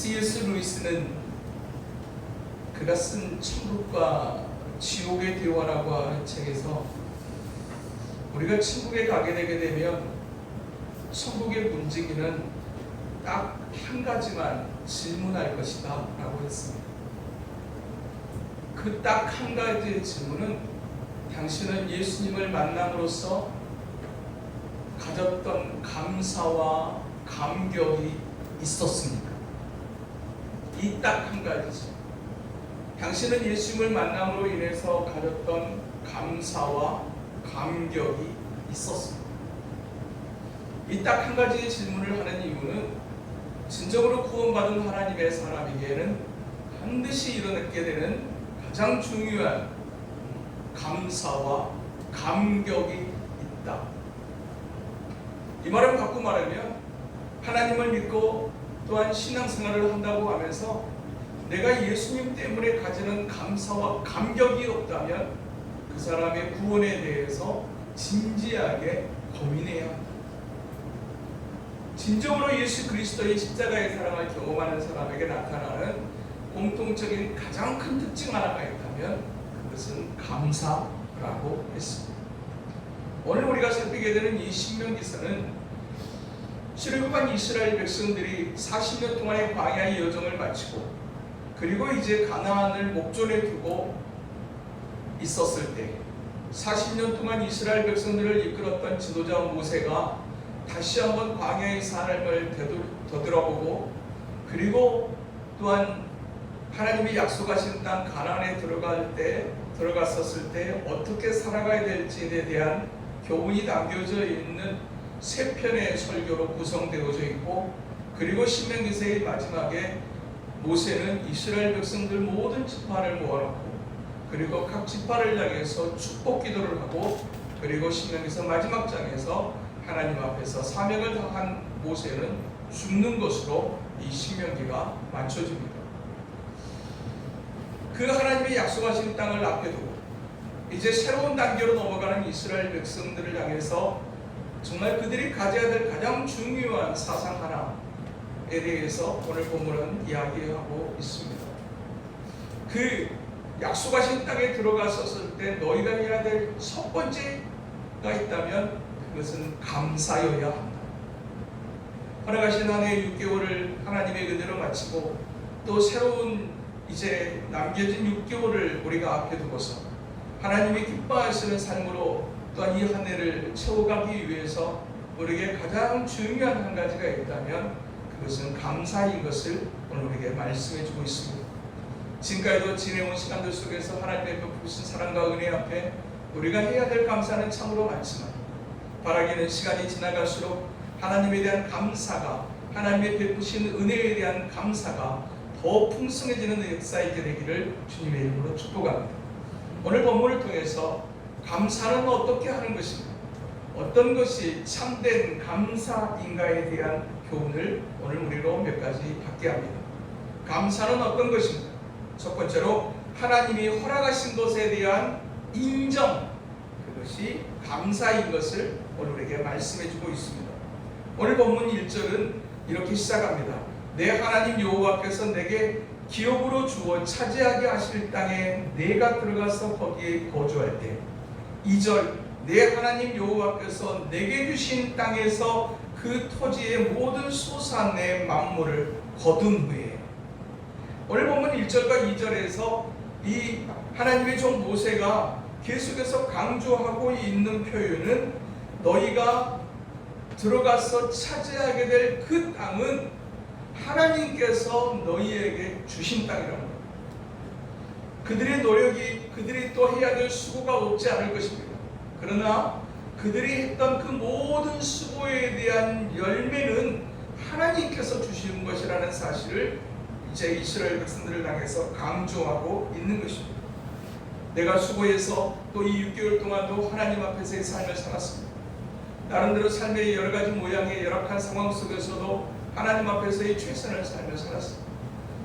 C.S. 루이스는 그가 쓴 천국과 지옥의 대화라고 하는 책에서 우리가 천국에 가게 되게 되면 천국의 문지기는 딱 한 가지만 질문할 것이다 라고 했습니다. 그 딱 한 가지의 질문은 당신은 예수님을 만남으로써 가졌던 감사와 감격이 있었습니까? 이 딱 한 가지죠. 당신은 예수님을 만남으로 인해서 가졌던 감사와 감격이 있었습니다. 이 딱 한 가지의 질문을 하는 이유는 진정으로 구원받은 하나님의 사람에게는 반드시 일어나게 되는 가장 중요한 감사와 감격이 있다. 이 말을 바꾸 말하면 하나님을 믿고 또한 신앙생활을 한다고 하면서 내가 예수님 때문에 가지는 감사와 감격이 없다면 그 사람의 구원에 대해서 진지하게 고민해야 합니다. 진정으로 예수 그리스도의 십자가의 사랑을 경험하는 사람에게 나타나는 공통적인 가장 큰 특징 하나가 있다면 그것은 감사라고 했습니다. 오늘 우리가 살피게 되는 이 신명기서는 출애굽한 이스라엘 백성들이 40년 동안의 광야의 여정을 마치고 그리고 이제 가나안을 목전에 두고 있었을 때 40년 동안 이스라엘 백성들을 이끌었던 지도자 모세가 다시 한번 광야의 삶을 되돌아보고 그리고 또한 하나님이 약속하신 땅 가나안에 들어갈 때 들어갔었을 때 어떻게 살아가야 될지에 대한 교훈이 남겨져 있는 세 편의 설교로 구성되어져 있고 그리고 신명기서의 마지막에 모세는 이스라엘 백성들 모든 지파를 모아놓고 그리고 각 지파를 향해서 축복 기도를 하고 그리고 신명기서 마지막 장에서 하나님 앞에서 사명을 다한 모세는 죽는 것으로 이 신명기가 맞춰집니다. 그 하나님의 약속하신 땅을 앞에 두고 이제 새로운 단계로 넘어가는 이스라엘 백성들을 향해서 정말 그들이 가져야 될 가장 중요한 사상 하나에 대해서 오늘 본문은 이야기하고 있습니다. 그 약속하신 땅에 들어갔었을 때 너희가 해야 될 첫 번째가 있다면 그것은 감사여야 한다. 허락하신 한 해 6개월을 하나님의 은혜로 마치고 또 새로운 이제 남겨진 6개월을 우리가 앞에 두고서 하나님이 기뻐하시는 삶으로 또한 이 한 해를 채워가기 위해서 우리에게 가장 중요한 한 가지가 있다면 그것은 감사인 것을 오늘 우리에게 말씀해 주고 있습니다. 지금까지도 지내온 시간들 속에서 하나님의 베푸신 사랑과 은혜 앞에 우리가 해야 될 감사는 참으로 많지만 바라기는 시간이 지나갈수록 하나님에 대한 감사가 하나님의 베푸신 은혜에 대한 감사가 더 풍성해지는 역사이게 되기를 주님의 이름으로 축복합니다. 오늘 본문을 통해서 감사는 어떻게 하는 것인가? 어떤 것이 참된 감사인가에 대한 교훈을 오늘 우리로 몇 가지 받게 합니다. 감사는 어떤 것인가? 첫 번째로 하나님이 허락하신 것에 대한 인정 그것이 감사인 것을 오늘 우리에게 말씀해 주고 있습니다. 오늘 본문 1절은 이렇게 시작합니다. 내 하나님 여호와께서 내게 기업으로 주어 차지하게 하실 땅에 내가 들어가서 거기에 거주할 때 2절 내 하나님 여호와께서 내게 주신 땅에서 그 토지의 모든 소산의 만물을 거둔 후에 오늘 보면 1절과 2절에서 이 하나님의 종 모세가 계속해서 강조하고 있는 표현은 너희가 들어가서 차지하게 될 그 땅은 하나님께서 너희에게 주신 땅이라는 거예요. 그들의 노력이 그들이 또 해야 될 수고가 없지 않을 것입니다. 그러나 그들이 했던 그 모든 수고에 대한 열매는 하나님께서 주시는 것이라는 사실을 이제 이스라엘 백성들을 향해서 강조하고 있는 것입니다. 내가 수고해서 또 이 6개월 동안도 하나님 앞에서의 삶을 살았습니다. 나름대로 삶의 여러 가지 모양의 열악한 상황 속에서도 하나님 앞에서의 최선을 삶을 살았습니다.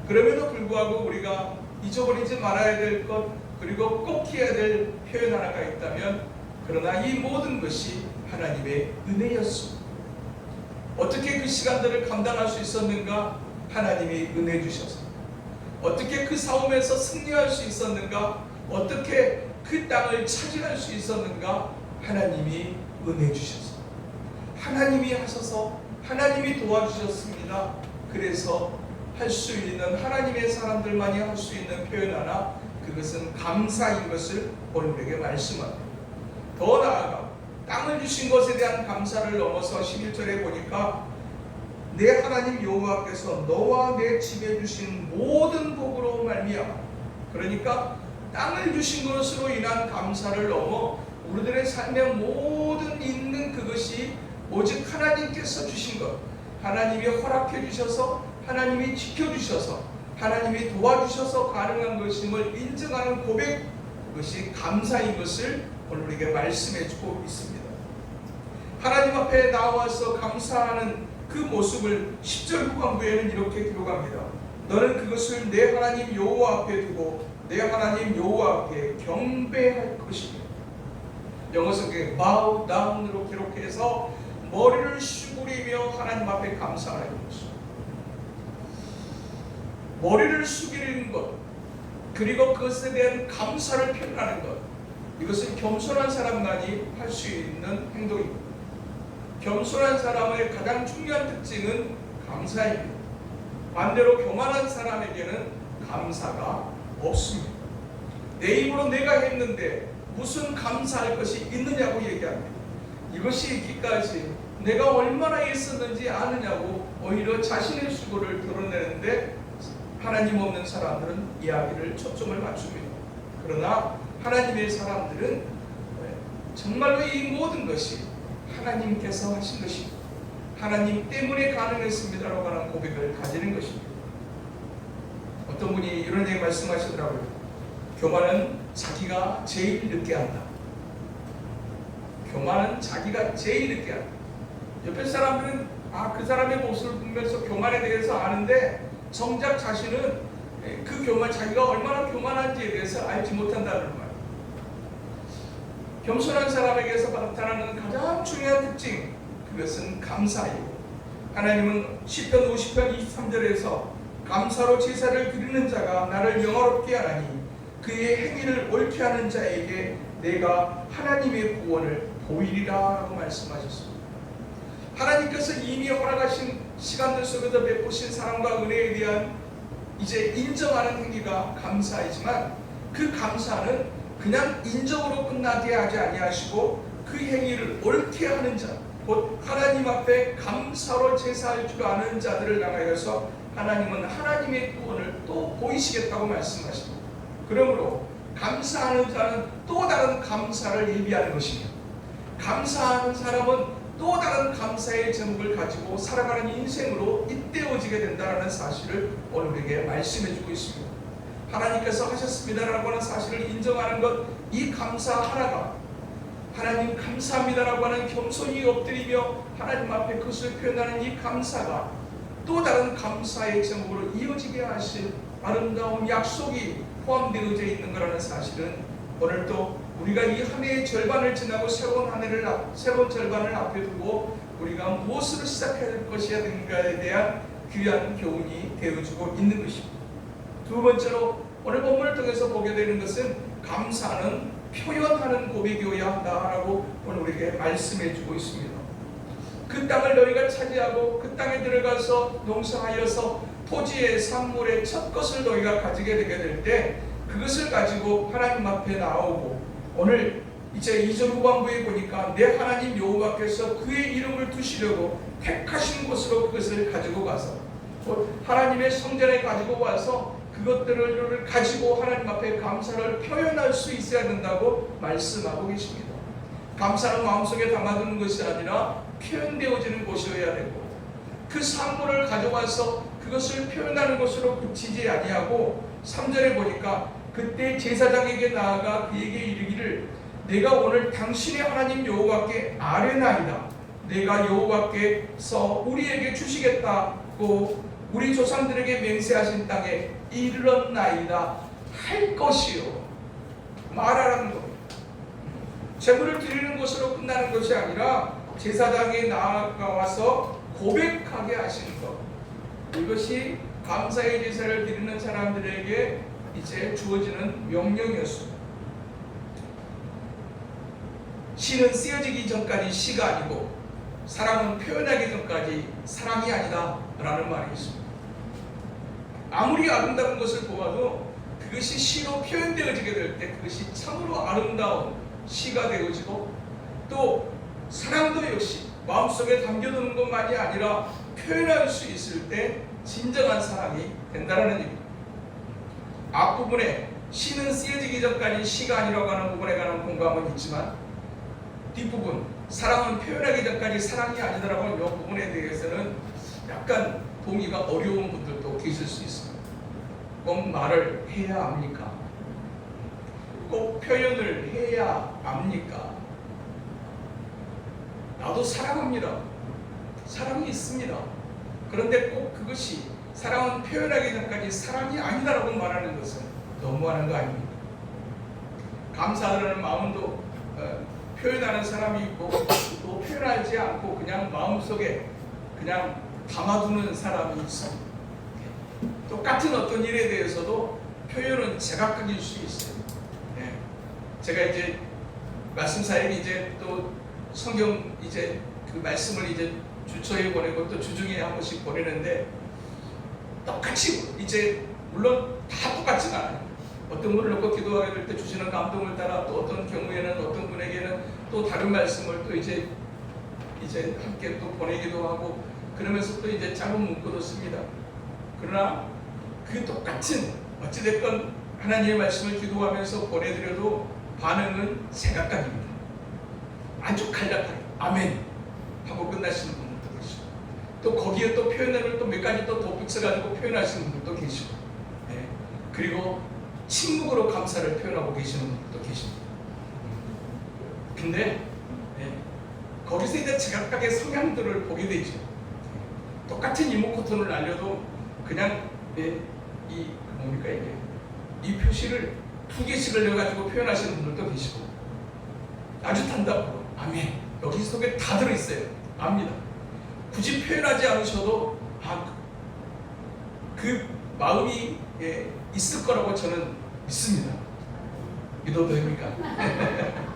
그럼에도 불구하고 우리가 잊어버리지 말아야 될 것, 그리고 꼭 해야 될 표현 하나가 있다면, 그러나 이 모든 것이 하나님의 은혜였습니다. 어떻게 그 시간들을 감당할 수 있었는가? 하나님이 은혜 주셔서 어떻게 그 싸움에서 승리할 수 있었는가? 어떻게 그 땅을 차지할 수 있었는가? 하나님이 은혜 주셔서 하나님이 하셔서 하나님이 도와주셨습니다. 그래서 할 수 있는 하나님의 사람들만이 할 수 있는 표현 하나 그것은 감사인 것을 오늘에게 말씀합니다. 더 나아가 땅을 주신 것에 대한 감사를 넘어서 11절에 보니까 내 하나님 여호와께서 너와 내 집에 주신 모든 복으로 말미암아 그러니까 땅을 주신 것으로 인한 감사를 넘어 우리들의 삶의 모든 있는 그것이 오직 하나님께서 주신 것 하나님이 허락해 주셔서 하나님이 지켜 주셔서 하나님이 도와주셔서 가능한 것임을 인정하는 고백 그것이 감사인 것을 오늘 우리에게 말씀해 주고 있습니다. 하나님 앞에 나와서 감사하는 그 모습을 10절 후반부에는 이렇게 기록합니다. 너는 그것을 내 하나님 여호와 앞에 두고 내 하나님 여호와 앞에 경배할 것이며 영어 성경에 bow down으로 기록해서 머리를 숙이며 하나님 앞에 감사하는 것입니다. 머리를 숙이는 것 그리고 그것에 대한 감사를 표현하는 것 이것은 겸손한 사람만이 할 수 있는 행동입니다. 겸손한 사람의 가장 중요한 특징은 감사입니다. 반대로 교만한 사람에게는 감사가 없습니다. 내 입으로 내가 했는데 무슨 감사할 것이 있느냐고 얘기합니다. 이것이 있기까지 내가 얼마나 했었는지 아느냐고 오히려 자신의 수고를 드러내는데 하나님 없는 사람들은 이야기를 초점을 맞춥니다. 그러나 하나님의 사람들은 정말로 이 모든 것이 하나님께서 하신 것입니다. 하나님 때문에 가능했습니다라고 하는 고백을 가지는 것입니다. 어떤 분이 이런 얘기 말씀하시더라고요. 교만은 자기가 제일 늦게 한다. 교만은 자기가 제일 늦게 한다. 옆에 사람들은 아 그 사람의 모습을 보면서 교만에 대해서 아는데 정작 자신은 그 교만 자기가 얼마나 교만한지에 대해서 알지 못한다는 말. 겸손한 사람에게서 나타나는 가장 중요한 특징 그것은 감사이고 하나님은 시편 50편 23절에서 감사로 제사를 드리는 자가 나를 영화롭게 하나니 그의 행위를 옳게 하는 자에게 내가 하나님의 구원을 보이리라고 말씀하셨습니다. 하나님께서 이미 허락하신 시간들 속에서 베푸신 사랑과 은혜에 대한 이제 인정하는 행위가 감사이지만 그 감사는 그냥 인정으로 끝나게 하지 아니하시고 그 행위를 옳게 하는 자, 곧 하나님 앞에 감사로 제사할 줄 아는 자들을 향하여서 하나님은 하나님의 구원을 또 보이시겠다고 말씀하십니다. 그러므로 감사하는 자는 또 다른 감사를 예비하는 것입니다. 감사하는 사람은 또 다른 감사의 제목을 가지고 살아가는 인생으로 잇대어지게 된다는 사실을 오늘 우리에게 말씀해 주고 있습니다. 하나님께서 하셨습니다라고 하는 사실을 인정하는 것, 이 감사 하나가 하나님 감사합니다라고 하는 겸손히 엎드리며 하나님 앞에 그것을 표현하는 이 감사가 또 다른 감사의 제목으로 이어지게 하실 아름다운 약속이 포함되어져 있는 거라는 사실은 오늘도 우리가 이 한 해의 절반을 지나고 새로운 한 해를 앞, 새로운 절반을 앞에 두고 우리가 무엇으로 시작할 것이야 되는가에 대한 귀한 교훈이 되어주고 있는 것입니다. 두 번째로 오늘 본문을 통해서 보게 되는 것은 감사는 표현하는 고백이어야 한다라고 오늘 우리에게 말씀해 주고 있습니다. 그 땅을 너희가 차지하고 그 땅에 들어가서 농사하여서 토지의 산물의 첫 것을 너희가 가지게 되게 될 때 그것을 가지고 하나님 앞에 나오고 오늘 이제 2절 후반부에 보니까 내 하나님 여호와께서 그의 이름을 두시려고 택하신 곳으로 그것을 가지고 가서 하나님의 성전에 가지고 와서 그것들을 가지고 하나님 앞에 감사를 표현할 수 있어야 된다고 말씀하고 계십니다. 감사는 마음속에 담아두는 것이 아니라 표현되어지는 곳이어야 되고 그 산물을 가져와서 그것을 표현하는 것으로 그치지 아니하고 3절에 보니까 그때 제사장에게 나아가 그에게 이르기를 내가 오늘 당신의 하나님 여호와께 아뢰나이다 내가 여호와께서 우리에게 주시겠다고 우리 조상들에게 맹세하신 땅에 이르렀나이다 할 것이요 말하라는 겁니다. 제물을 드리는 것으로 끝나는 것이 아니라 제사장에 나아가와서 고백하게 하시는 것. 이것이 감사의 제사를 드리는 사람들에게 이제 주어지는 명령이었습니다. 시는 쓰여지기 전까지 시가 아니고 사랑은 표현하기 전까지 사랑이 아니다 라는 말이 있습니다. 아무리 아름다운 것을 보아도 그것이 시로 표현되어지게 될 때 그것이 참으로 아름다운 시가 되어지고 또 사랑도 역시 마음속에 담겨두는 것만이 아니라 표현할 수 있을 때 진정한 사랑이 된다는 얘기입니다. 앞부분에 시는 쓰여지기 전까지 시가 아니라고 하는 부분에 관한 공감은 있지만 뒷부분 사랑은 표현하기 전까지 사랑이 아니다라고 하는 이 부분에 대해서는 약간 동의가 어려운 분들도 계실 수 있습니다. 꼭 말을 해야 합니까? 꼭 표현을 해야 합니까? 나도 사랑합니다. 사랑이 있습니다. 그런데 꼭 그것이 사랑은 표현하기 전까지 사랑이 아니다라고 말하는 것은 너무하는 거 아닙니까? 감사하는 마음도 어, 표현하는 사람이 있고 또 표현하지 않고 그냥 마음속에 그냥 담아두는 사람이 있습니다. 똑같은 어떤 일에 대해서도 표현은 제각각일 수 있어요. 네. 제가 이제 말씀사역이 이제 또 성경 이제 그 말씀을 이제 주초에 보내고 또 주중에 한 번씩 보내는데 똑같이 이제 물론 다 똑같지는 않아요. 어떤 분을 놓고 기도하게 될 때 주시는 감동을 따라 또 어떤 경우에는 어떤 분에게는 또 다른 말씀을 또 이제 이제 함께 또 보내기도 하고 그러면서 또 이제 짧은 문구도 씁니다. 그러나 그 똑같은 어찌됐건 하나님의 말씀을 기도하면서 보내드려도 반응은 제각각입니다. 아주 간략하게 아멘 하고 끝나시는 계시고 또 거기에 또 표현을 또 몇 가지 또 덧붙여가지고 표현하시는 분들도 계시고 네. 그리고 침묵으로 감사를 표현하고 계시는 분들도 계십니다. 근데 네. 거기서 이제 제각각의 성향들을 보게 되죠. 똑같은 이모코톤을 날려도 그냥 네, 이 뭡니까 이게 이 표시를 두 개씩을 내가지고 표현하시는 분들도 계시고 아주 단답으로 아멘 여기 속에 다 들어있어요 압니다 굳이 표현하지 않으셔도 아, 그 마음이 예, 있을 거라고 저는 믿습니다 믿어도 됩니까?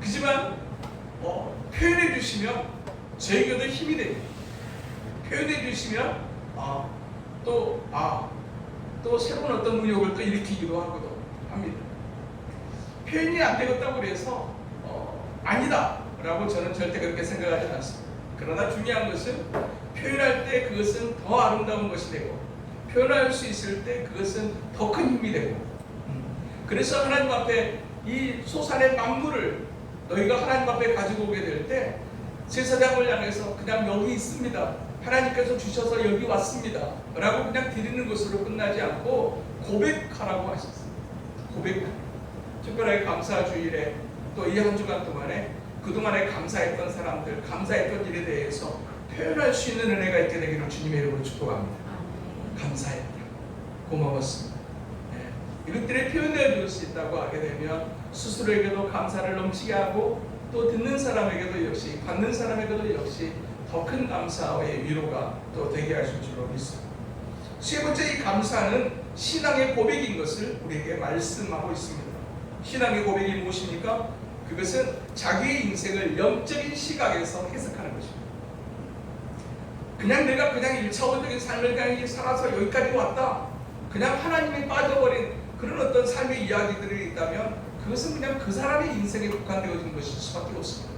그지만 어, 표현해 주시면 저에게도 힘이 됩니다 표현해 주시면 아, 또, 아, 또 새로운 어떤 의욕을 또 일으키기도 하거든 합니다. 표현이 안 되겠다고 그래서 어, 아니다 라고 저는 절대 그렇게 생각하지 않습니다. 그러나 중요한 것은 표현할 때 그것은 더 아름다운 것이 되고 표현할 수 있을 때 그것은 더 큰 힘이 되고 음. 그래서 하나님 앞에 이 소산의 만물을 너희가 하나님 앞에 가지고 오게 될 때 제사장을 향해서 그냥 여기 있습니다. 하나님께서 주셔서 여기 왔습니다. 라고 그냥 드리는 것으로 끝나지 않고 고백하라고 하셨습니다. 고백. 특별하게 감사 주일에 또 이 한 주간 동안에 그동안에 감사했던 사람들, 감사했던 일에 대해서 표현할 수 있는 은혜가 있게 되기를 주님의 이름으로 축복합니다. 감사했다. 고마웠습니다. 네. 이것들이 표현되어 줄수 있다고 하게 되면 스스로에게도 감사를 넘치게 하고 또 듣는 사람에게도 역시 받는 사람에게도 역시 더 큰 감사의 위로가 또 되게 하실 줄로 믿습니다. 세 번째 이 감사는 신앙의 고백인 것을 우리에게 말씀하고 있습니다. 신앙의 고백이 무엇입니까? 그것은 자기의 인생을 영적인 시각에서 해석하는 것입니다. 그냥 내가 그냥 일차원적인 삶을 그냥 살아서 여기까지 왔다. 그냥 하나님이 빠져버린 그런 어떤 삶의 이야기들이 있다면 그것은 그냥 그 사람의 인생에 국한되어진 것일 수밖에 없습니다.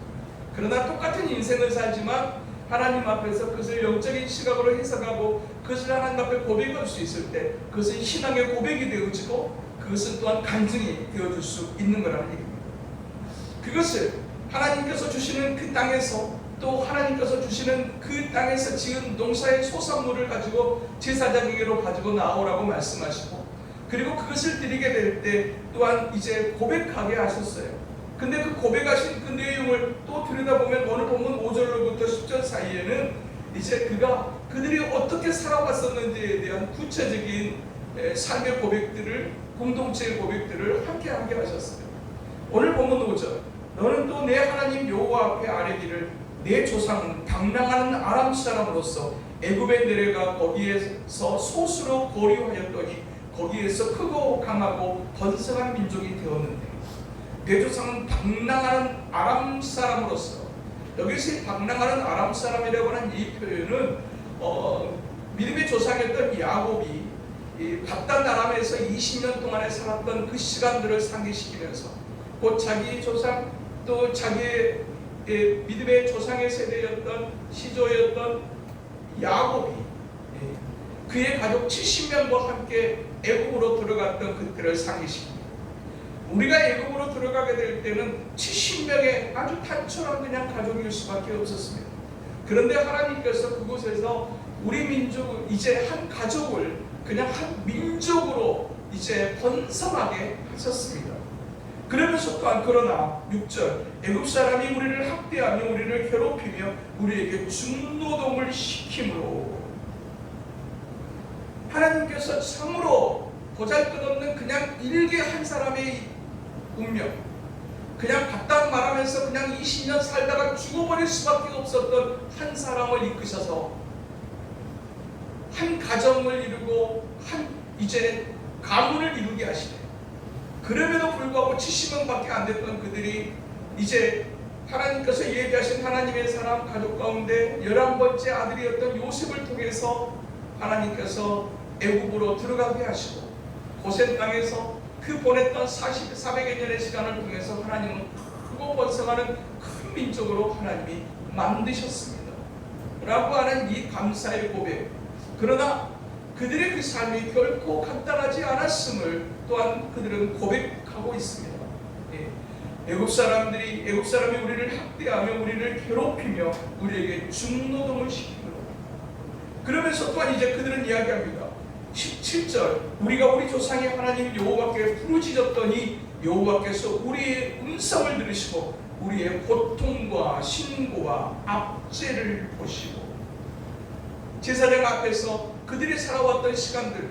그러나 똑같은 인생을 살지만 하나님 앞에서 그것을 영적인 시각으로 해석하고 그것을 하나님 앞에 고백할 수 있을 때 그것은 신앙의 고백이 되어지고 그것은 또한 간증이 되어줄 수 있는 거라는 얘기입니다. 그것을 하나님께서 주시는 그 땅에서 또 하나님께서 주시는 그 땅에서 지은 농사의 소산물을 가지고 제사장에게로 가지고 나오라고 말씀하시고 그리고 그것을 드리게 될 때 또한 이제 고백하게 하셨어요. 근데 그 고백하신 그 내용을 또 들여다보면 오늘 보면 5절로부터 10절 사이에는 이제 그가 그들이 어떻게 살아왔었는지에 대한 구체적인 삶의 고백들을 공동체의 고백들을 함께 함께 하셨어요. 오늘 보면 5절 너는 또 내 하나님 여호와 앞에 아뢰기를 내 조상은 방랑하는 아람 사람으로서 애굽에 내려가 거기에서 소수로 거류하였더니 거기에서 크고 강하고 번성한 민족이 되었는데 내 조상은 방랑하는 아람 사람으로서 여기서 이 방랑하는 아람 사람이라고 하는 이 표현은 어, 믿음의 조상이었던 야곱이 이 바단 아람에서 20년 동안에 살았던 그 시간들을 상기시키면서 곧 자기 조상 또 자기의 예, 믿음의 조상의 세대였던 시조였던 야곱이 예, 그의 가족 70명과 함께 애굽으로 들어갔던 그때를 상기시킵니다. 우리가 애굽으로 들어가게 될 때는 70명의 아주 단촐한 그냥 가족일 수밖에 없었습니다. 그런데 하나님께서 그곳에서 우리 민족 이제 한 가족을 그냥 한 민족으로 이제 번성하게 하셨습니다. 그러면서 또한 그러나 6절 애굽 사람이 우리를 학대하며 우리를 괴롭히며 우리에게 중노동을 시키므로 하나님께서 참으로 보잘것없는 그냥 일개 한 사람의 운명 그냥 바닥 말하면서 그냥 20년 살다가 죽어버릴 수밖에 없었던 한 사람을 이끄셔서 한 가정을 이루고 한 이제 가문을 이루게 하시네. 그럼에도 불구하고 70명밖에 안 됐던 그들이 이제 하나님께서 예비하신 하나님의 사람 가족 가운데 11번째 아들이었던 요셉을 통해서 하나님께서 애굽으로 들어가게 하시고 고센 땅에서 그 보냈던 40, 400여 년의 시간을 통해서 하나님은 크고 번성하는 큰 민족으로 하나님이 만드셨습니다. 라고 하는 이 감사의 고백. 그러나 그들의 그 삶이 결코 간단하지 않았음을 또한 그들은 고백하고 있습니다. 예. 애굽 사람들이 애굽 사람이 우리를 학대하며 우리를 괴롭히며 우리에게 중노동을 시키므로 그러면서 또한 이제 그들은 이야기합니다. 17절 우리가 우리 조상의 하나님 여호와께 부르짖었더니 여호와께서 우리의 음성을 들으시고 우리의 고통과 신고와 압제를 보시고 제사장 앞에서 그들이 살아왔던 시간들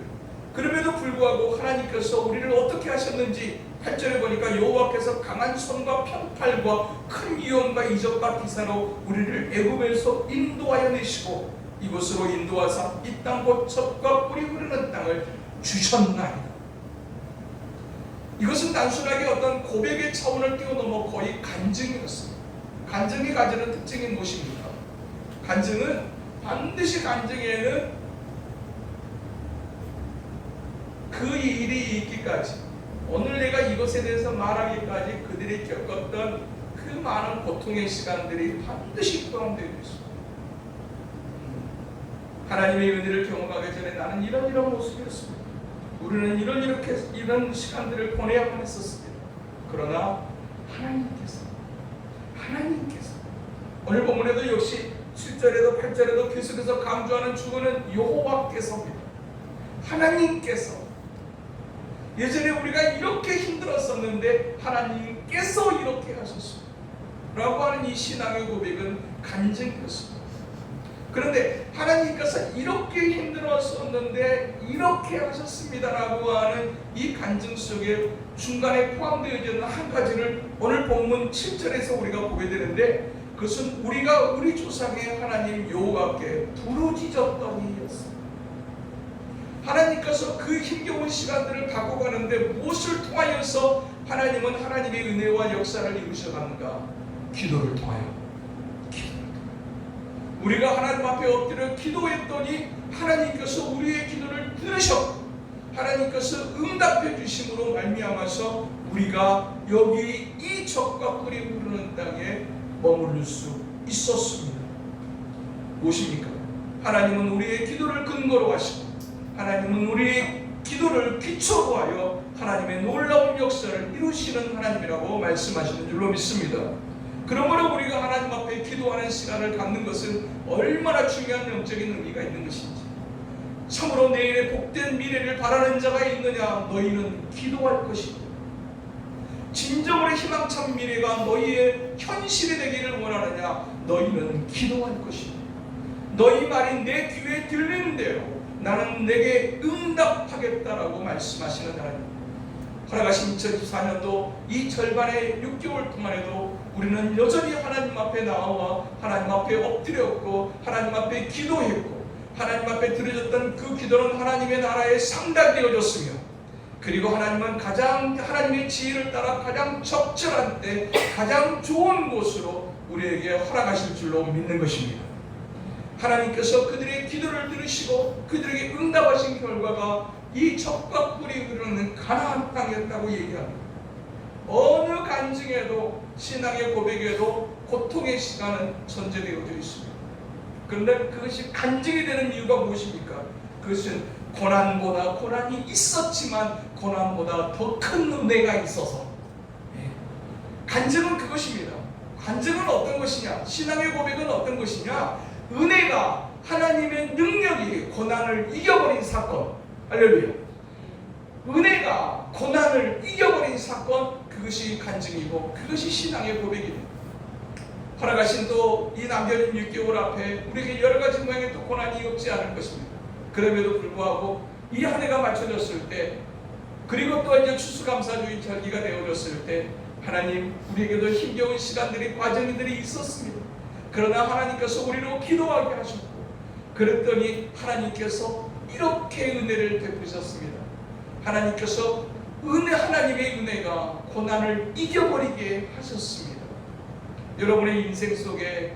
그럼에도 불구하고 하나님께서 우리를 어떻게 하셨는지 8절에 보니까 여호와께서 강한 손과 편팔과 큰 위험과 이적과 기사로 우리를 애굽에서 인도하여 내시고 이곳으로 인도하사 이 땅곧 젖과 꿀이 흐르는 땅을 주셨나이다. 이것은 단순하게 어떤 고백의 차원을 뛰어넘어 거의 간증이었습니다. 간증이 가지는 특징이 무엇입니까? 간증은 반드시 간증에는 그 일이 있기까지 오늘 내가 이것에 대해서 말하기까지 그들이 겪었던 그 많은 고통의 시간들이 반드시 포함되어 있습니다. 하나님의 은혜를 경험하기 전에 나는 이런 이런 모습이었습니다. 우리는 이런 이렇게 이런 시간들을 보내야만 했었습니다. 그러나 하나님께서 하나님께서 오늘 본문에도 역시 7절에도 8절에도 계속해서 강조하는 주어는 여호와께서입니다. 하나님께서 예전에 우리가 이렇게 힘들었었는데 하나님께서 이렇게 하셨습니다. 라고 하는 이 신앙의 고백은 간증이었습니다. 그런데 하나님께서 이렇게 힘들었었는데 이렇게 하셨습니다라고 하는 이 간증 속에 중간에 포함되어 있는 한 가지를 오늘 본문 7절에서 우리가 보게 되는데 그것은 우리가 우리 조상의 하나님 여호와께 부르짖었더니였습니다. 하나님께서 그 힘겨운 시간들을 바꿔가는데 무엇을 통하여서 하나님은 하나님의 은혜와 역사를 이루셔가는가? 기도를 통하여. 우리가 하나님 앞에 엎드려 기도했더니 하나님께서 우리의 기도를 들으셨고 하나님께서 응답해 주심으로 말미암아서 우리가 여기 이 적과 꿀이 흐르는 땅에 머무를 수 있었습니다. 무엇입니까? 하나님은 우리의 기도를 근거로 하시고 하나님은 우리의 기도를 하여 하나님의 놀라운 역사를 이루시는 하나님이라고 말씀하시는 줄로 믿습니다. 그러므로 우리가 하나님 앞에 기도하는 시간을 갖는 것은 얼마나 중요한 영적인 의미가 있는 것인지. 참으로 내일의 복된 미래를 바라는 자가 있느냐? 너희는 기도할 것이고. 진정으로 희망찬 미래가 너희의 현실이 되기를 원하느냐? 너희는 기도할 것이고. 너희 말이 내 귀에 들리는 대로 나는 내게 응답하겠다라고 말씀하시는 하나님 허락하신 2024년도 이 절반의 6개월 동안에도 우리는 여전히 하나님 앞에 나와 하나님 앞에 엎드렸고 하나님 앞에 기도했고 하나님 앞에 드려졌던 그 기도는 하나님의 나라에 상달되어졌으며 그리고 하나님은 가장 하나님의 지혜를 따라 가장 적절한 때 가장 좋은 곳으로 우리에게 허락하실 줄로 믿는 것입니다. 하나님께서 그들의 기도를 들으시고 그들에게 응답하신 결과가 이 적과 꿀이 흐르는 가나안 땅이었다고 얘기합니다. 어느 간증에도 신앙의 고백에도 고통의 시간은 전제되어져 있습니다. 그런데 그것이 간증이 되는 이유가 무엇입니까? 그것은 고난보다 고난이 있었지만 고난보다 더 큰 은혜가 있어서 예. 간증은 그것입니다. 간증은 어떤 것이냐? 신앙의 고백은 어떤 것이냐? 은혜가 하나님의 능력이 고난을 이겨버린 사건. 할렐루야. 은혜가 고난을 이겨버린 사건 그것이 간증이고 그것이 신앙의 고백입니다. 허락하신 또 이 남겨진 6개월 앞에 우리에게 여러 가지 모양의 또 고난이 없지 않을 것입니다. 그럼에도 불구하고 이 한 해가 맞춰졌을 때 그리고 또 이제 추수감사주의 절기가 되어졌을 때 하나님 우리에게도 힘겨운 시간들이 과정들이 있었습니다. 그러나 하나님께서 우리로 기도하게 하셨고 그랬더니 하나님께서 이렇게 은혜를 베푸셨습니다. 하나님께서 은혜 하나님의 은혜가 고난을 이겨버리게 하셨습니다. 여러분의 인생 속에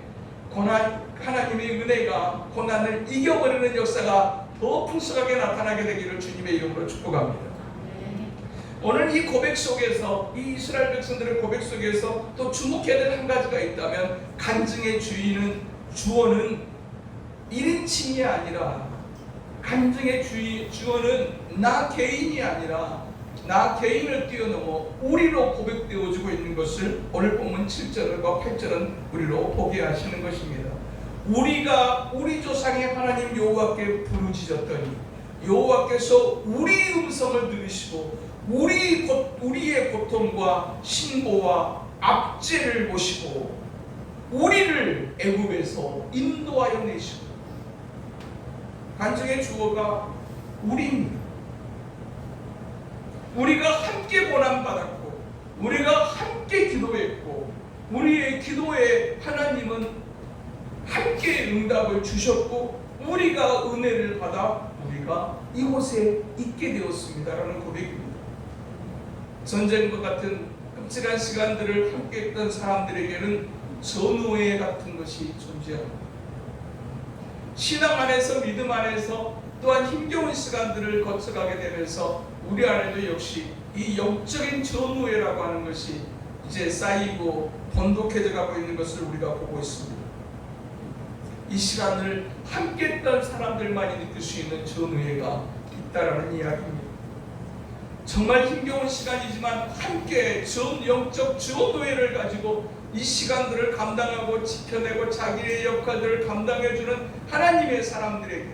고난 하나님의 은혜가 고난을 이겨버리는 역사가 더 풍성하게 나타나게 되기를 주님의 이름으로 축복합니다. 오늘 이 고백 속에서 이 이스라엘 백성들의 고백 속에서 또 주목해야 될 한 가지가 있다면 간증의 주인은 주어는 1인칭이 아니라 간증의 주인, 주어는 나 개인이 아니라 나 개인을 뛰어넘어 우리로 고백되어지고 있는 것을 오늘 본문 7절과 8절은 우리로 보게 하시는 것입니다. 우리가 우리 조상의 하나님 여호와께 부르짖었더니 여호와께서 우리 음성을 들으시고 우리 고, 우리의 고통과 신고와 압제를 보시고 우리를 애굽에서 인도하여 내시고 간증의 주어가. 우리가 함께 고난 받았고 우리가 함께 기도했고 우리의 기도에 하나님은 함께 응답을 주셨고 우리가 은혜를 받아 우리가 이곳에 있게 되었습니다라는 고백입니다. 전쟁과 같은 끔찍한 시간들을 함께 했던 사람들에게는 전우회 같은 것이 존재합니다. 신앙 안에서 믿음 안에서 또한 힘겨운 시간들을 거쳐가게 되면서 우리 안에도 역시 이 영적인 전우회라고 하는 것이 이제 쌓이고 번독해져 가고 있는 것을 우리가 보고 있습니다. 이 시간을 함께 했던 사람들만이 느낄 수 있는 전우회가 있다라는 이야기입니다. 정말 힘겨운 시간이지만 함께 전 영적 전우회를 가지고 이 시간들을 감당하고 지켜내고 자기의 역할들을 감당해주는 하나님의 사람들에게.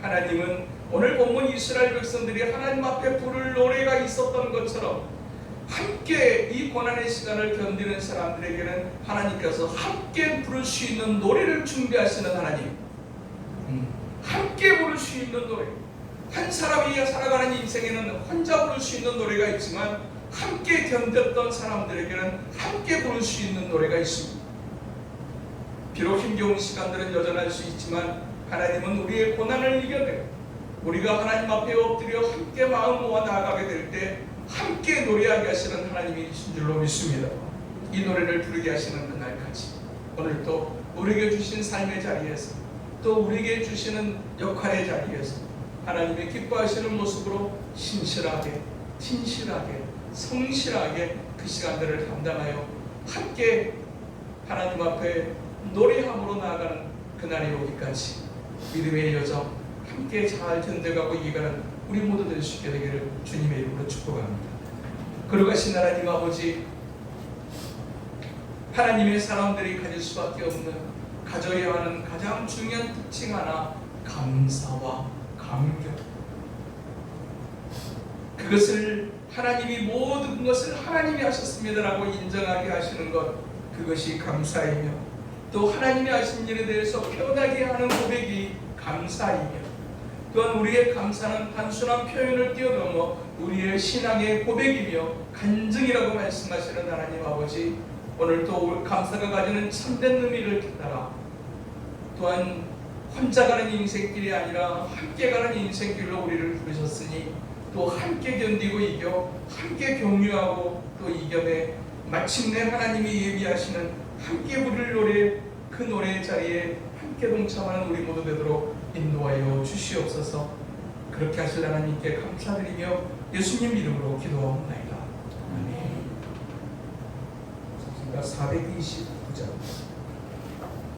하나님은 오늘 본문 이스라엘 백성들이 하나님 앞에 부를 노래가 있었던 것처럼 함께 이 고난의 시간을 견디는 사람들에게는 하나님께서 함께 부를 수 있는 노래를 준비하시는 하나님. 음, 함께 부를 수 있는 노래 한 사람이 살아가는 인생에는 혼자 부를 수 있는 노래가 있지만 함께 견뎠던 사람들에게는 함께 부를 수 있는 노래가 있습니다. 비록 힘겨운 시간들은 여전할 수 있지만 하나님은 우리의 고난을 이겨내고 우리가 하나님 앞에 엎드려 함께 마음 모아 나아가게 될 때 함께 노래하게 하시는 하나님이신 줄로 믿습니다. 이 노래를 부르게 하시는 그날까지 오늘 또 우리에게 주신 삶의 자리에서 또 우리에게 주시는 역할의 자리에서 하나님의 기뻐하시는 모습으로 신실하게 진실하게 성실하게 그 시간들을 감당하여 함께 하나님 앞에 노래함으로 나아가는 그날이 오기까지 믿음의 여정 함께 잘 견뎌가고 이겨가는 우리 모두 될 수 있게 되기를 주님의 이름으로 축복합니다. 거룩하신 하나님 아버지 하나님의 사람들이 가질 수밖에 없는 가져야 하는 가장 중요한 특징 하나 감사와 감격 그것을 하나님이 모든 것을 하나님이 하셨습니다라고 인정하게 하시는 것 그것이 감사이며 또 하나님이 하신 일에 대해서 표현하게 하는 고백이 감사이며 또한 우리의 감사는 단순한 표현을 뛰어넘어 우리의 신앙의 고백이며 간증이라고 말씀하시는 하나님 아버지 오늘도 감사가 가지는 참된 의미를 따라. 또한 혼자 가는 인생길이 아니라 함께 가는 인생길로 우리를 부르셨으니 또 함께 견디고 이겨 함께 격려하고 또 이겨내 마침내 하나님이 예비하시는 함께 부를 노래 그 노래 자리에 함께 동참하는 우리 모두 되도록 인도하여 주시옵소서. 그렇게 하실 하나님께 감사드리며 예수님 이름으로 기도하옵나이다. 아멘. 429장